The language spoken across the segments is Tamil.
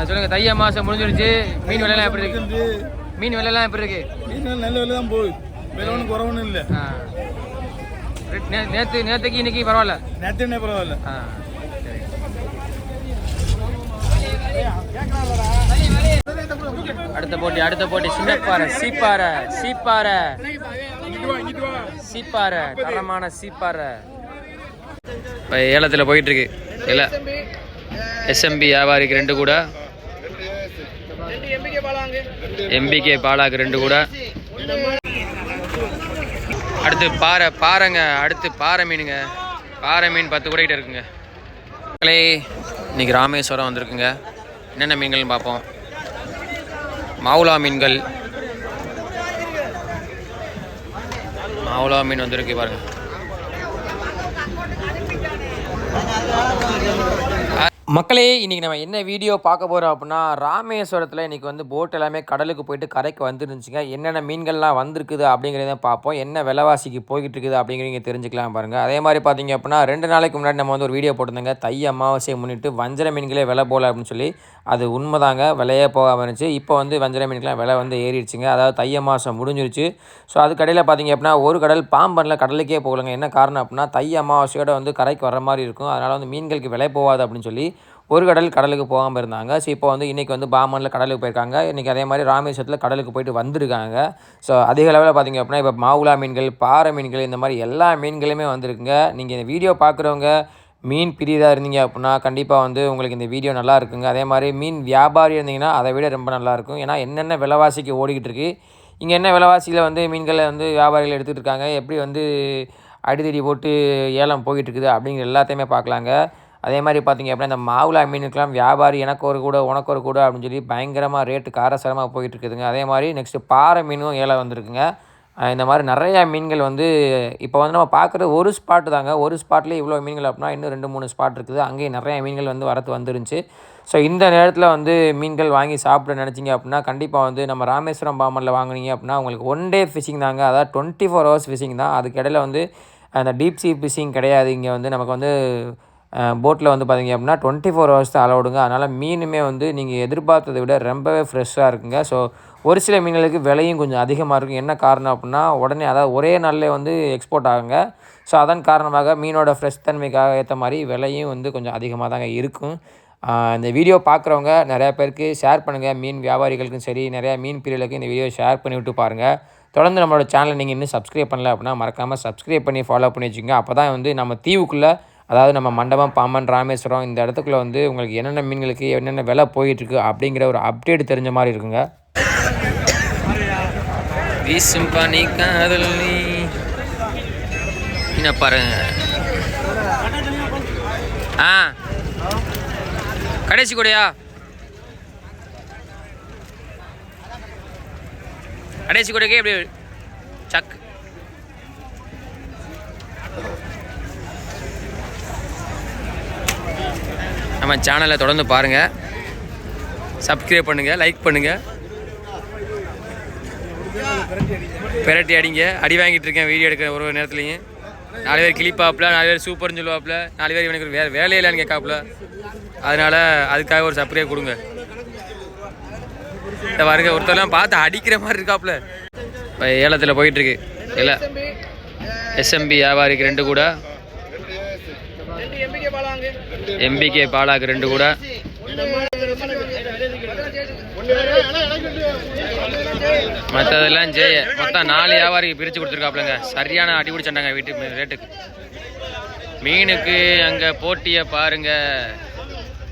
அது சொல்லுங்க தைய மாசம் முடிஞ்சிருச்சு. மீன் விலைலாம் எப்படி இருக்கு? மீன் விலைலாம் எப்படி இருக்கு? மீன் நல்ல விலை தான் போகுது. விலை ஒன்றும் குறவுன்னு இல்லை. ஆ. நே- நேத்து நேத்துக்கு இன்னைக்கு பரவாயில்ல? நேற்று பரவாயில்ல. ஆ அடுத்த போட்டி அடுத்த போட்டி. சின்னப்பாறை சீப்பாறை சீப்பாறை. சீப்பாறை தரமான சீப்பாறை. இப்போ ஏலத்தில் போயிட்டு இருக்கு. இல்லை. எஸ்எம்பி வியாபாரிக்கு ரெண்டு கூட. எம்பிகே பாலாக்கு ரெண்டு கூட. அடுத்து பாறை பாறைங்க அடுத்து பாறை மீனுங்க. பாறை மீன் பத்து கூட கிட்ட இருக்குங்க. மக்களே இன்னைக்கு ராமேஸ்வரம் வந்திருக்குங்க. என்னென்ன மீன்கள்னு பார்ப்போம். மாவுலா மீன்கள். மாவுலா மீன் வந்திருக்கு பாருங்க. மக்களே இன்றைக்கி நம்ம என்ன வீடியோ பார்க்க போகிறோம் அப்படின்னா ராமேஸ்வரத்தில் இன்றைக்கி வந்து போட் எல்லாமே கடலுக்கு போயிட்டு கரைக்கு வந்துருந்துச்சுங்க. என்னென்ன மீன்கள்லாம் வந்திருக்குது அப்படிங்கிறத பார்ப்போம். என்ன விலைவாசிக்கு போய்கிட்டு இருக்குது அப்படிங்கிறீங்க தெரிஞ்சுக்கலாம் பாருங்கள் அதே மாதிரி பார்த்தீங்க அப்படின்னா ரெண்டு நாளைக்கு முன்னாடி நம்ம வந்து ஒரு வீடியோ போட்டிருந்தாங்க. தை அமாவாசையை முன்னிட்டு வஞ்சர மீன்களே விலை போகல அப்படின்னு சொல்லி அது உண்மைதாங்க. விலையே போகாமல் இருந்துச்சு. இப்போ வந்து வஞ்சர மீன்கெலாம் விலை வந்து ஏறிடுச்சுங்க. அதாவது தை அமாவாசை முடிஞ்சிருச்சு. ஸோ அது கடையில் பார்த்தீங்க அப்படின்னா ஒரு கடல் பாம்பனில் கடலுக்கே போகலங்க. என்ன காரணம் அப்படின்னா தை அமாவாசையோட வந்து கரைக்கு வர மாதிரி இருக்கும். அதனால் வந்து மீன்களுக்கு விலை போகாது அப்படின்னு சொல்லி ஒரு கடல் கடலுக்கு போகாமல் இருந்தாங்க. ஸோ இப்போ வந்து இன்றைக்கி வந்து பாமனில் கடலுக்கு போயிருக்காங்க. இன்றைக்கி அதே மாதிரி ராமேஸ்வரத்தில் கடலுக்கு போயிட்டு வந்திருக்காங்க. ஸோ அதிக அளவில் பார்த்திங்க அப்படின்னா இப்போ மாவுலா மீன்கள் பாறை மீன்கள் இந்த மாதிரி எல்லா மீன்களுமே வந்திருக்குங்க. நீங்கள் இந்த வீடியோ பார்க்குறவங்க மீன் பிரியதாக இருந்தீங்க அப்படின்னா கண்டிப்பாக வந்து உங்களுக்கு இந்த வீடியோ நல்லா இருக்குங்க. அதே மாதிரி மீன் வியாபாரி இருந்தீங்கன்னா அதை விட ரொம்ப நல்லாயிருக்கும் ஏன்னா என்னென்ன விலைவாசிக்கு ஓடிக்கிட்டு இருக்குது இங்கே என்ன விலைவாசியில் வந்து மீன்களை வந்து வியாபாரிகள் எடுத்துகிட்டு இருக்காங்க எப்படி வந்து அடிதடி போட்டு ஏலம் போயிட்டு இருக்குது அப்படிங்கிற எல்லாத்தையுமே பார்க்கலாங்க அதே மாதிரி பார்த்தீங்க அப்படின்னா இந்த மாவுலா மீனுக்கெல்லாம் வியாபாரி எனக்கு ஒரு கூட உனக்கு ஒரு கூட அப்படின்னு சொல்லி பயங்கரமாக ரேட்டு காரசாரமாக போயிட்டு இருக்குதுங்க. அதே மாதிரி நெக்ஸ்ட்டு பாறை மீனும் ஏழை வந்திருக்குங்க. இந்த மாதிரி நிறையா மீன்கள் வந்து இப்போ வந்து நம்ம பார்க்குறது ஒரு ஸ்பாட்டு தாங்க. ஒரு ஸ்பாட்லேயே இவ்வளோ மீன்கள் அப்படின்னா இன்னும் ரெண்டு மூணு ஸ்பாட் இருக்குது. அங்கேயும் நிறையா மீன்கள் வந்து வரத்து வந்துருந்துச்சு. ஸோ இந்த நேரத்தில் வந்து மீன்கள் வாங்கி சாப்பிட நினச்சிங்க அப்படின்னா கண்டிப்பாக வந்து நம்ம ராமேஸ்வரம் பாமனில் வாங்குனீங்க அப்படின்னா உங்களுக்கு ஒன் டே ஃபிஷிங் தாங்க. அதாவது டுவெண்ட்டி ஃபோர் ஹவர்ஸ் ஃபிஷிங் தான். அதுக்கு இடையில வந்து அந்த டீப் சீ ஃபிஷிங் கிடையாது. இங்கே வந்து நமக்கு வந்து போட்டில் வந்து பார்த்தீங்க அப்படின்னா டுவெண்ட்டி ஃபோர் ஹவர்ஸ் தான் அலௌடுங்க அதனால் மீனுமே வந்து நீங்கள் எதிர்பார்த்ததை விட ரொம்பவே ஃப்ரெஷ்ஷாக இருக்குங்க. ஸோ ஒரு சில மீன்களுக்கு விலையும் கொஞ்சம் அதிகமாக இருக்கும். என்ன காரணம் அப்படின்னா உடனே அதாவது ஒரே நாள்லேயே வந்து எக்ஸ்போர்ட் ஆகுங்க. ஸோ அதன் காரணமாக மீனோட ஃப்ரெஷ் தன்மைக்காக ஏற்ற மாதிரி விலையும் வந்து கொஞ்சம் அதிகமாக தாங்க இருக்கும். இந்த வீடியோ பார்க்குறவங்க நிறையா பேருக்கு ஷேர் பண்ணுங்கள் மீன் வியாபாரிகளுக்கும் சரி நிறையா மீன் பிரியலுக்கு இந்த வீடியோ ஷேர் பண்ணி விட்டு பாருங்கள் தொடர்ந்து நம்மளோட சேனலை நீங்கள் இன்னும் சப்ஸ்கிரைப் பண்ணல அப்படின்னா மறக்காமல் சப்ஸ்கிரைப் பண்ணி ஃபாலோ பண்ணி வச்சுக்கோங்க. அப்போ தான் வந்து நம்ம தீவுக்குள்ளே அதாவது நம்ம மண்டபம் பாம்பன் ராமேஸ்வரம் இந்த இடத்துக்குள்ள வந்து உங்களுக்கு என்னென்ன மீன்களுக்கு என்னென்ன விலை போயிட்டுருக்கு அப்படிங்கிற ஒரு அப்டேட் தெரிஞ்ச மாதிரி இருக்குங்க. வீசும் பனி காதல் நீ. என்ன பாருங்க. ஆ. கடைசி கூடயா? கடைசி கூடக்கே எப்படி சக்கு நம்ம சேனலை தொடர்ந்து பாருங்கள் சப்ஸ்கிரைப் பண்ணுங்கள் லைக் பண்ணுங்கள் பெரட்டி அடிங்க. அடி வாங்கிட்டு இருக்கேன் வீடியோ எடுக்கிற ஒரு நேரத்துலையும். நாலு பேர் கிளிப்பாப்பில் நாலு பேர் சூப்பர்னு சொல்லுவாப்பில் நாலு பேர் இவனுக்கு வேறு வேலையிலான்னு கேட்காப்புல அதனால் அதுக்காக ஒரு சப்ஸ்கிரைப் கொடுங்க. இந்த பாருங்க ஒருத்தர்லாம் பார்த்து அடிக்கிற மாதிரி இருக்காப்புல இப்போ ஏலத்தில் போயிட்டுருக்கு இல்லை. எஸ்எம்பி வியாபாரிக்கு ரெண்டு கூட. எம்பிகே பாலாக்கு ரெண்டு கூட. மற்றதெல்லாம் ஜெய. மொத்தம் நாலு வியாபாரிக்கு பிரித்து கொடுத்துருக்காப்புலங்க. சரியான அடி பிடிச்சாண்டாங்க வீட்டு ரேட்டுக்கு. மீனுக்கு அங்கே போட்டியை பாருங்க.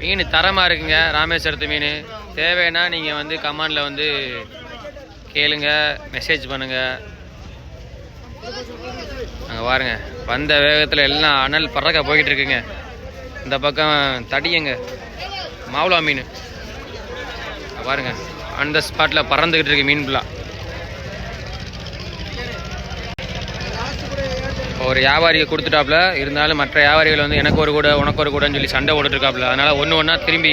மீன் தரமாக இருக்குங்க ராமேஸ்வரத்து மீன். தேவைன்னா நீங்கள் வந்து கமாண்டில் வந்து கேளுங்க மெசேஜ் பண்ணுங்கள் அங்கே பாருங்க. வந்த வேகத்தில் எல்லாம் அனல் பறக்க போய்கிட்டு இருக்குங்க. இந்த பக்கம் தடியங்க மாவுளா மீன். பாருங்க. அந்த ஸ்பாட்டில் பறந்துக்கிட்டு இருக்கு மீன் ஃபுல்லாக ஒரு வியாபாரியை கொடுத்துட்டாப்புல. இருந்தாலும் மற்ற வியாபாரிகள் வந்து எனக்கு ஒரு கூட உனக்கு ஒரு கூடன்னு சொல்லி சண்டை போட்டுட்டு அதனால் அதனால ஒன்று ஒன்றா திரும்பி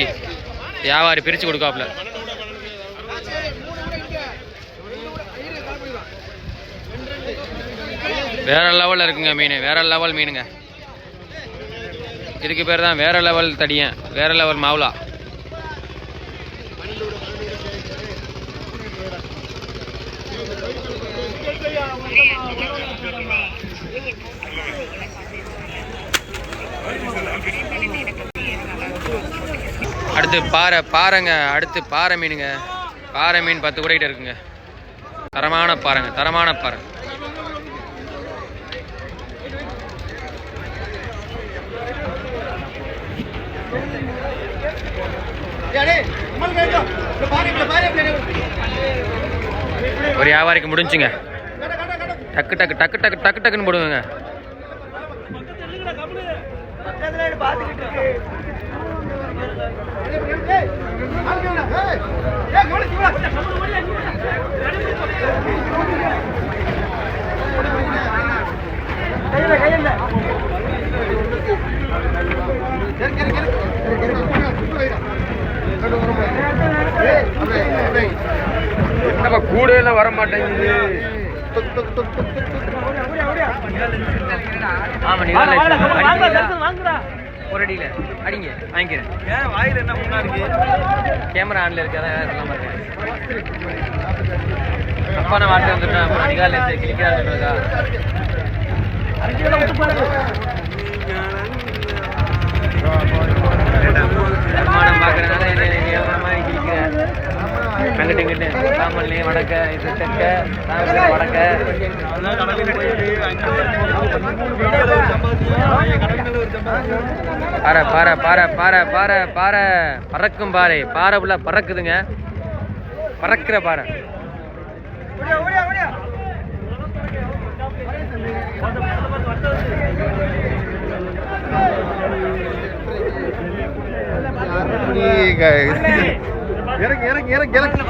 வியாபாரி பிரித்து கொடுக்காப்புல. வேற லெவலில் இருக்குங்க மீன் வேற லெவல் மீனுங்க. இதுக்கு பேர் தான் வேற லெவல் தடியன் வேற லெவல் மாவுலா. அடுத்து பாறை பாறைங்க அடுத்து பாறை மீனுங்க. பாறை மீன் பத்து கூட கிட்ட இருக்குங்க. தரமான பாறைங்க தரமான பாறை. ஒரு வியாபாரிக்கு முடிஞ்சுங்க டக்கு டக்கு டக்கு டக்கு டக்கு டக்குன்னு போடுவேங்க என்னப்பா கூடையில வர மாட்டேங்குது ஆமா நீ ஒரு அடியில அடிங்க வாங்கிக்கிறேன். ஏன் வாயில் என்ன முன்னா இருக்கு? கேமரா ஆன்ல இருக்கு அதான் எல்லாம் பாருங்க தப்பான வார்த்தை வந்துட்டா அப்புறம் அதிகாலையில் இருந்து கிளிக்கிறாருன்றதா வருமானம் பார்க்கறதுனால என்ன என்ன மாதிரி கிளிக்கிறேன் அங்கிட்டு இங்கிட்டு சாமல்லி வடக்க இது தெற்க தாமரை வடக்க. பாறை பாறை பாறை பாறை பாறை பாறை. பறக்கும் பாறை. பாறை உள்ள பறக்குதுங்க. பறக்கிற பாறை. இறங்கி இறங்கி இறங்கி இறங்கி.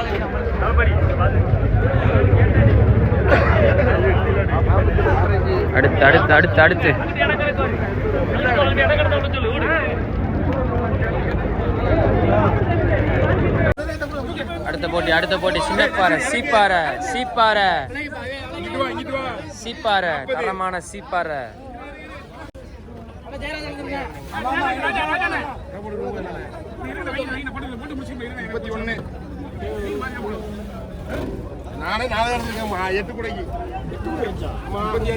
அடுத்து அடுத்து அடுத்து அடுத்து. அடுத்த போட்டி அடுத்த போட்டி. சின்னப்பாறை சீப்பாறை சீப்பாறை. சீப்பாறை தரமான சீப்பாறை. முப்பத்தி ஒன்று நானே நாளை இருந்திருக்கேன் எட்டு குடைக்கு. முப்பத்தி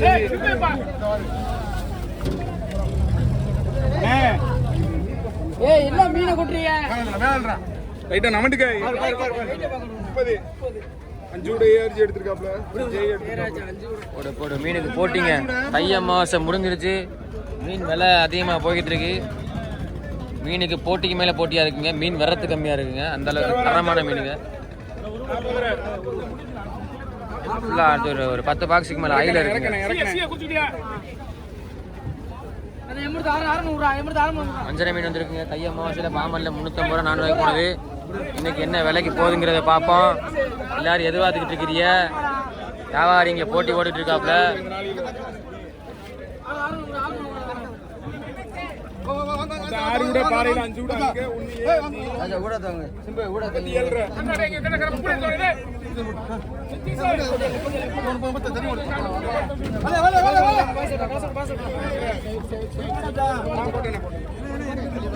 ஏய் என்ன மீனை கொட்டுறீங்க? ரைட்டா நமட்டுக்கா. முப்பது. அஞ்சு கூட ஏறிச்சு எடுத்திருக்காப்ல. போடு போடு. மீனுக்கு போட்டிங்க. தை அமாவாசை முடிஞ்சிருச்சு. மீன் விலை அதிகமாக போய்கிட்டு இருக்கு. மீனுக்கு போட்டிக்கு மேலே போட்டியாக இருக்குங்க. மீன் வரத்து கம்மியாக இருக்குங்க. அந்த அளவுக்கு தரமான மீனுங்க. ஃபுல்லாக அடுத்து ஒரு ஒரு பத்து பாக்ஸுக்கு மேலே அயில இருக்குங்க. அஞ்சரை மீன் வந்திருக்குங்க. தை அமாவாசையில் பாமல்ல முந்நூற்றம்பது ரூபா நானூறுவாய்க்கு போனது இன்னைக்கு என்ன விலைக்கு போகுதுங்கிறத பார்ப்போம். எல்லாரும் எதிர்பார்த்துக்கிட்டு இருக்கிறீங்க. வியாபாரிங்க போட்டி போட்டுட்டு இருக்காப்புல இந்த ஆறு கூட பாறையில அஞ்சு கூட இருக்கு ஒன்னு ஏழு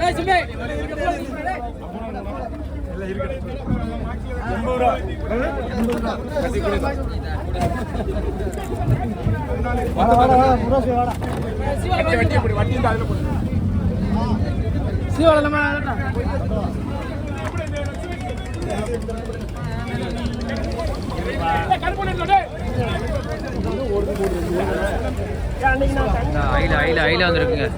ஏய் சிம்பே வட்டி வட்டி இப்படி வட்டி இந்த அதுல போடு அயில அயில அயில வந்திருக்குங்க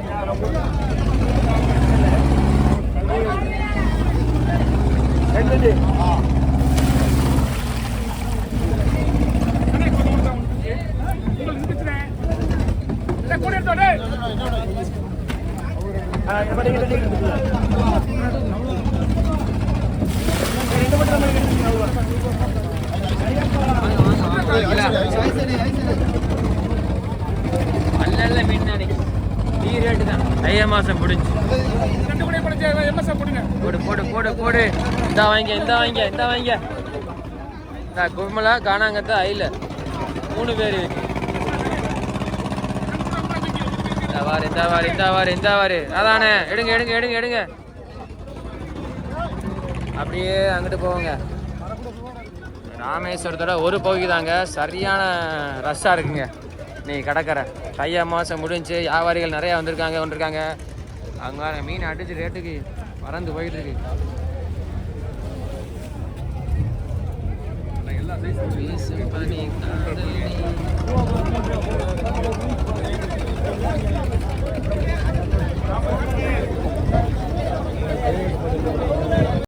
நல்ல நல்ல மீன் தான் இன்னைக்கு. டீ ரேட்டு தான் தை முடிஞ்சு. போடு போடு போடு போடு. இந்த வாங்க இந்த வாங்க இந்த வாங்க. இந்த கும்மலா காணாங்கத்த ஐல மூணு பேர். இந்த வாரு இந்த வாரு இந்த வாரு இந்த வாரு. அதானே? எடுங்க எடுங்க எடுங்க எடுங்க. அப்படியே அங்கிட்டு போவோங்க. ராமேஸ்வரத்தோட ஒரு பகுதி தாங்க சரியான ரஷ்ஷாக இருக்குங்க. நீ கடற்கரை. தை மாதம் முடிஞ்சு வியாபாரிகள் நிறையா வந்திருக்காங்க வந்திருக்காங்க அங்கே மீன் அடிச்சு ரேட்டுக்கு பறந்து போயிட்டு இருக்கு